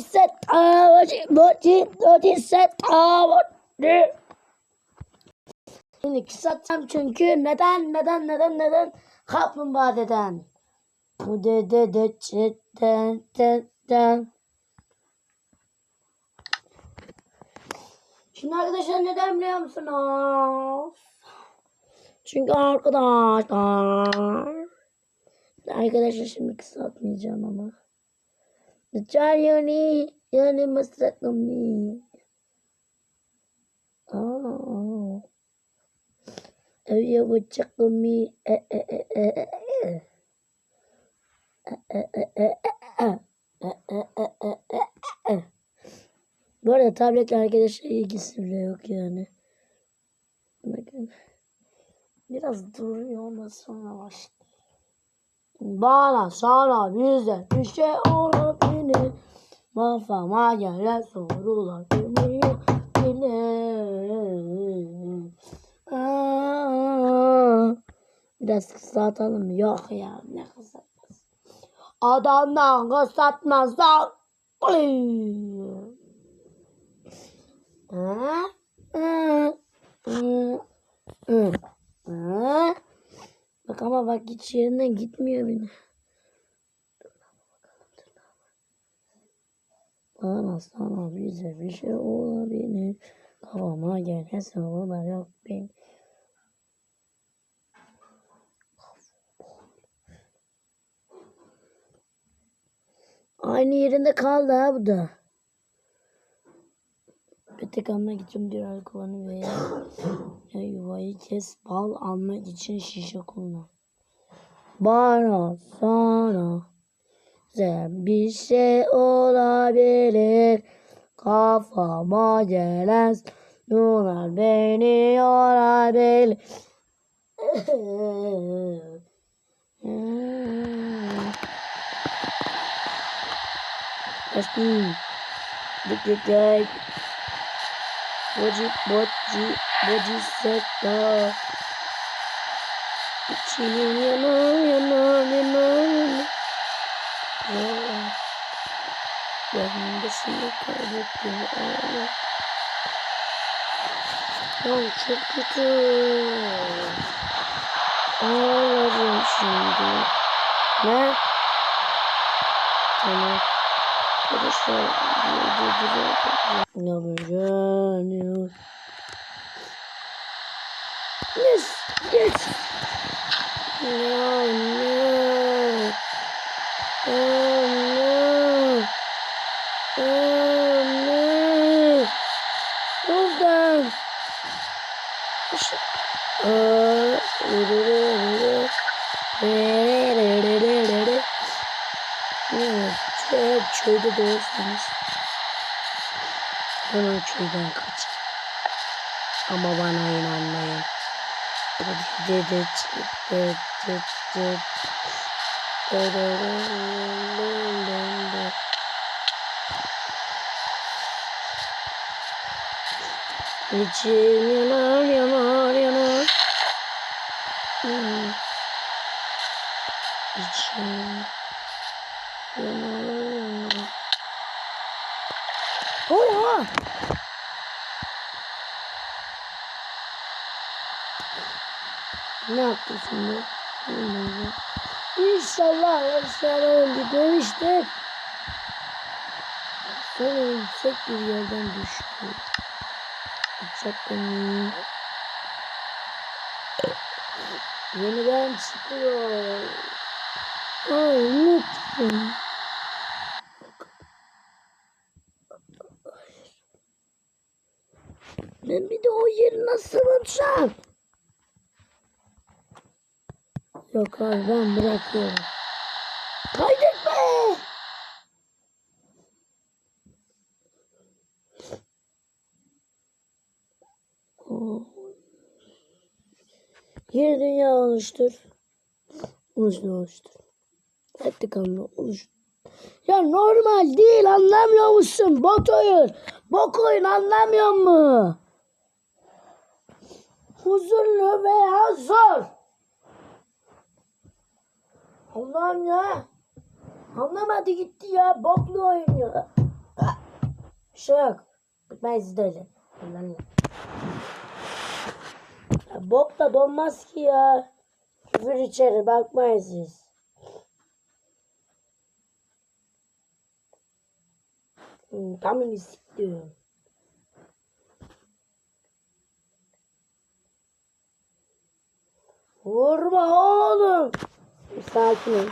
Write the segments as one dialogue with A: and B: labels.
A: Set, aa, boci. Şimdi kısaltacağım çünkü neden, neden, neden, neden? Kaplumbağa deden. Bu dede de çetten, çetten. Şimdi arkadaşlar neden biliyor musunuz? Çünkü arkadaşlar. Arkadaşlar şimdi kısaltmayacağım ama. Lütfen yani. Aa. Öyle bıçakımı. E e e e e. E e e e e. E e e e e e. Bu arada tabletle arkadaşlar ilgisi bile yok yani. Bakın. Biraz duruyor ama sonra başlıyor. Bana sana bize bir şey olabilir. Kafama gelen sorular bilmiyor bile. Aa, Biraz kısaltalım? Yok ya ne kısaltmaz. Adamdan kısaltmazsan. Ha? Bak ama bak hiç yerinden gitmiyor beni. Bana sana bize bir şey olabilir. Kafama gelen sorular yok benim. Aynı yerinde kaldı ha bu da. Petek almak için bir ay kullanı veya ya yuvayı kes bal almak için şişe kullan. Bana sana sen bir şey olabilir. Kafama gelen Bunlar beni yorabilir. Başlayayım. Dik dik dik. Boci boci boci seta. İçim yanar yanar yanar Aa, Yanındasını kaybettim. Aa. Ya çok kötü. Ağlarım şimdi. Ne? Tamam. Arkadaşlar durduruyorum. Yes, yes. No, no. Oh, no. Oh, no. Buradan. Aa, Evet, eğer çölde doğursanız hemen çölden kaçın. Ama bana inanmayın. İçim yanar yanar yanar. Hmm. İçim yanar yanar. Oha! Ne yaptın şimdi? Bilmiyorum. İnşallah aşağıya gidemiştir. Sonra yüksek bir yerden düştü. Uçak beni yeniden çıkıyor. Ay lütfen. Ben bir de o yeri nasıl bulacağım? Yok abi ben bırakıyorum. Kaydetme! Yeni dünya oluştur. Oluştur oluştur. Ettik anla oluştur. Ya normal değil anlamıyor musun? Bot oyun. Bok oyun anlamıyor mu? Huzurlu veya zor. Allah'ım ya. Anlamadı gitti ya. Boklu oynuyor. Bir şey yok. Ben sizde öyle. Lan. Ya bok da donmaz ki ya. Küfür içeri bakmayın siz. Hmm, tam. Vurma oğlum. Sakin ol.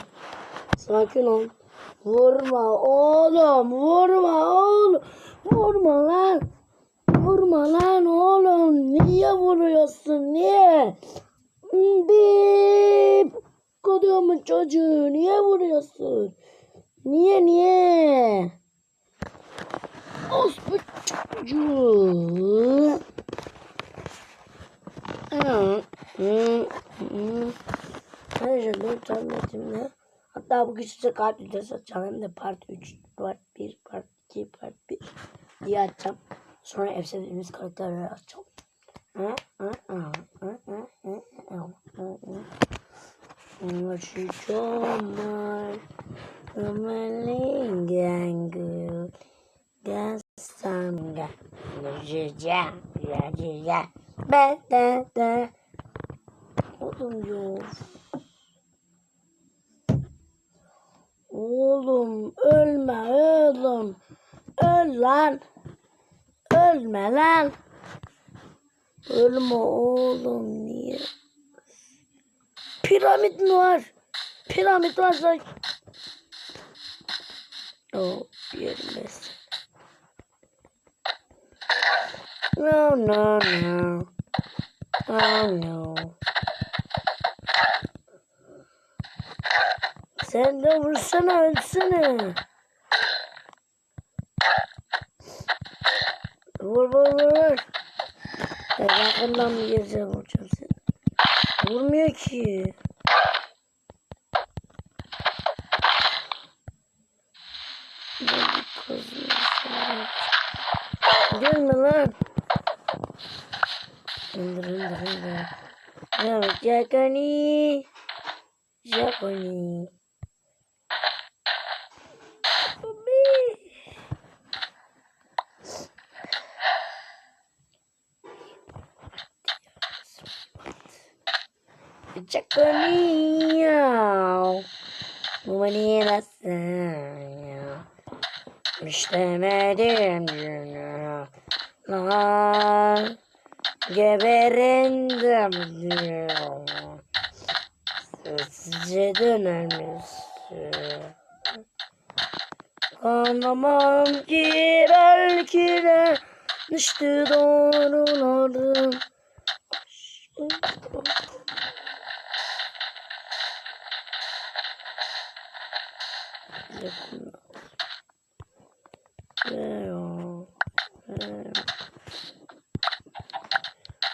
A: Sakin ol. Vurma oğlum. Vurma oğlum. Vurma lan. Vurma lan oğlum. Niye vuruyorsun? Niye? Bip. Kodumun çocuğu. Niye vuruyorsun? Niye niye? Ospu çocuğu. Arkadaşlar benim tabletimde hatta bugün size kart videosu atacağım. Hem de part 3, part 1, part 2, part 1 diye atacağım. Sonra efsanemiz karakterleri atacağım. Ulaşacağım Ömer'in gengü Gansam gel Ulaşacağım Ulaşacağım ben de de. Oğlum yok. Oğlum ölme oğlum. Öl lan. Ölme lan. Ölme oğlum niye? Piramit mi var? Piramit varsa... O yerimiz. No no no. Oh no. Sen de vursana ölsene. Vur vur vur. Ya yakından mı gireceğim vuracağım seni. Vurmuyor ki. Bravo Jackani. Jackani. Jackani. Numanina sana. İstemedim günah. Lan. Geberindim diyor. Sessizce döner misin? Anlamam ki belki de düştü doğrularım.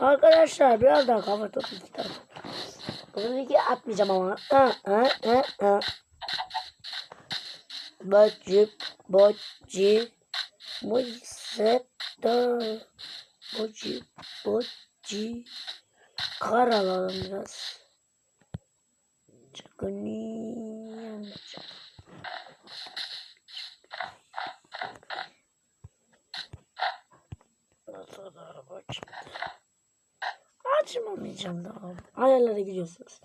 A: Arkadaşlar biraz daha kafa topu kitap. Bunu iki atmayacağım ama. Ha, ha, ha, ha. Bocci, bocci, Moisetta, bocci, bocci. Kar alalım biraz. Çıkını Nasıl Açmamayacağım daha. Ayarlara gidiyorsunuz.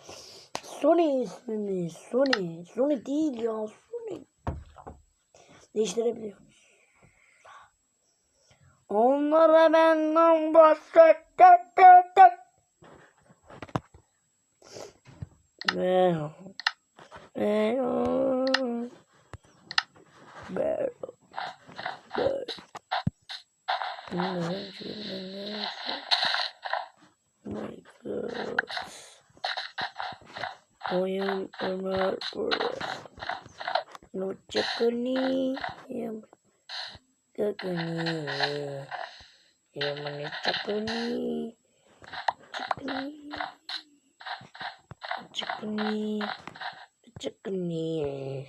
A: Sony ismini. Sony. Sony değil ya. Sony. Değiştirebiliyoruz. Onlara benden bahset. Tek tek tek. Well. Well. Well. Well. Well my god. I am Omar No Chakuni. I am Chakuni. I am on Chakuni. Chakuni. Chakuni. Chakuni.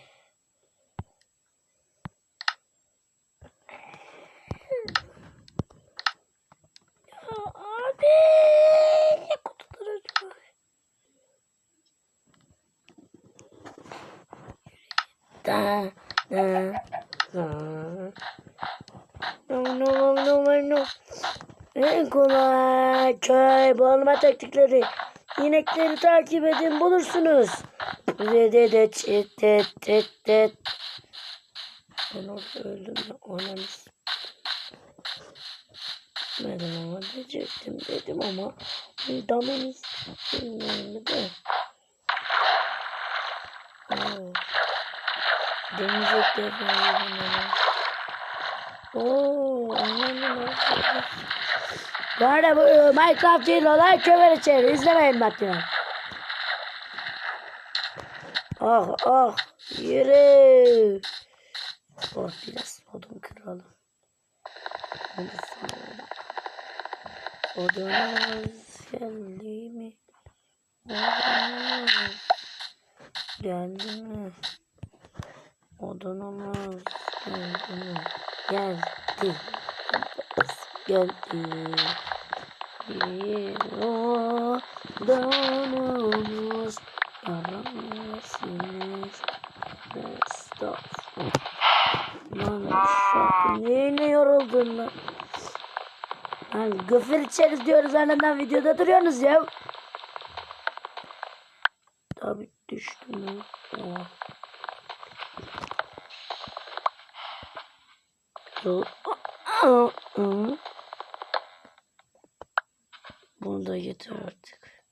A: Ne kutular acaba? Da da da. No no no no no. En kolay köy bağlama taktikleri. İnekleri takip edin bulursunuz. Ve de de çet tet tet tet. Ben orada öldüm ya. Ananı Dedim ama diyecektim dedim ama damınız bilmiyorum. Oo. Deniz etleri falan yedim Oo, anladım. Bu arada bu e, Minecraft değil olay köver içeri. İzlemeyin bak ya. Ah ah yürü. Oh biraz odun kıralım. Hadi sonra. Odunumuz geldi mi? Odunumuz geldi mi? Odunumuz geldi mi? Geldi. Geldi. Odunumuz yaramazsınız. Stop. Lan şarkı neyine yoruldun lan? Gıfır içeriz diyoruz anından videoda duruyorsunuz ya. Tabi düştüm lan. Oh. Bunu da getir artık.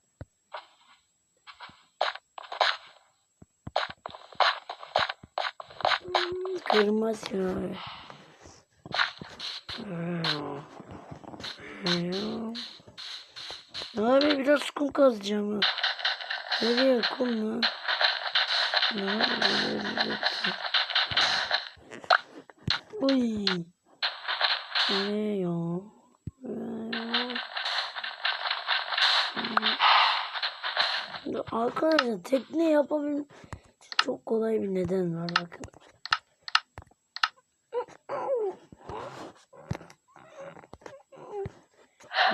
A: Hmm, Kırmaz ya. Abi biraz kum kazacağım. Nereye kum lan? Nereye Uy. Ne ya? Arkadaşlar tekne yapabilmek çok kolay bir neden var bakın.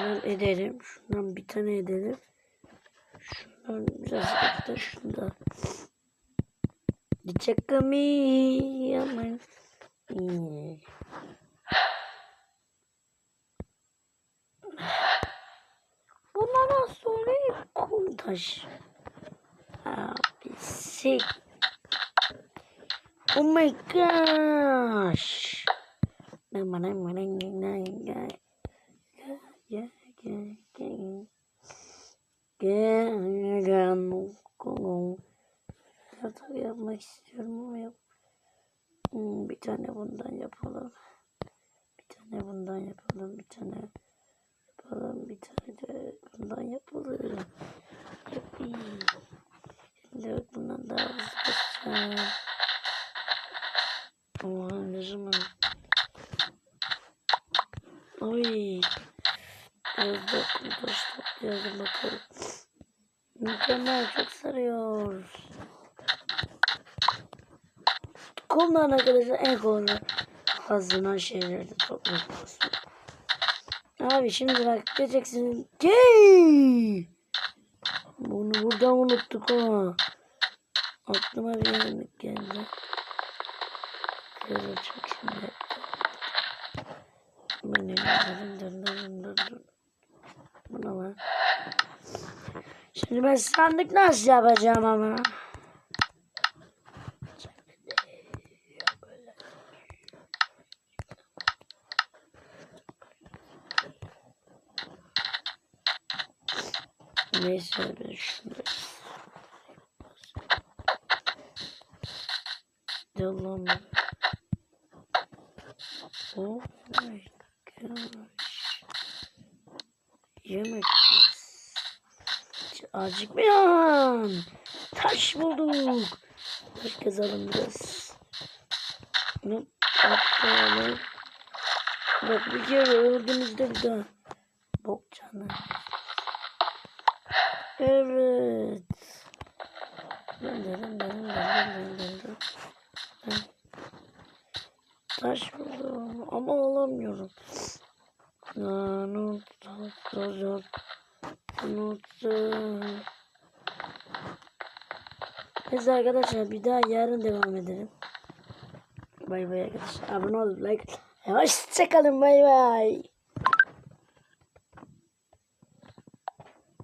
A: Şundan ederim. Şundan bir tane ederim. Şundan biraz da şundan. Diyecekmi aman. İyi. Bunlardan sonra kum taş. Abi sik. Oh my gosh. Ben bana bana gel gel gel gel gel gel Yatak yapmak istiyorum ama yap. Hmm, bir tane bundan yapalım. Bir tane bundan yapalım. Bir tane yapalım. Bir tane de bundan yapalım. Yapayım. Şimdi bundan daha hızlı basacağım. Oha ne zaman? Oy. Biraz da kumtaş toplayalım bakalım. Mükemmel çok sarıyor. Kumdan arkadaşlar en kolay hazırlanan şeyleri de topluyoruz. Abi şimdi bak diyeceksin ki bunu buradan unuttuk ha. Aklıma bir yemek geldi. Kırılacak şimdi. Benim dur dur dur dur dur. Bu ne lan? Şimdi ben sandık nasıl yapacağım ama? Neyse ben şunu Yalan. Oh my gosh. Yemek. Acıkmayan. Taş bulduk. Taş kazalım biraz. Hop, atlayalım. Bak bir kere öldüğümüzde bir daha. Bok canı. Evet. Dön dön dön dön dön dön dön. Arkadaşlar bir daha yarın devam edelim. Bay bay arkadaşlar. Abone olup like. Hoşçakalın bay bay.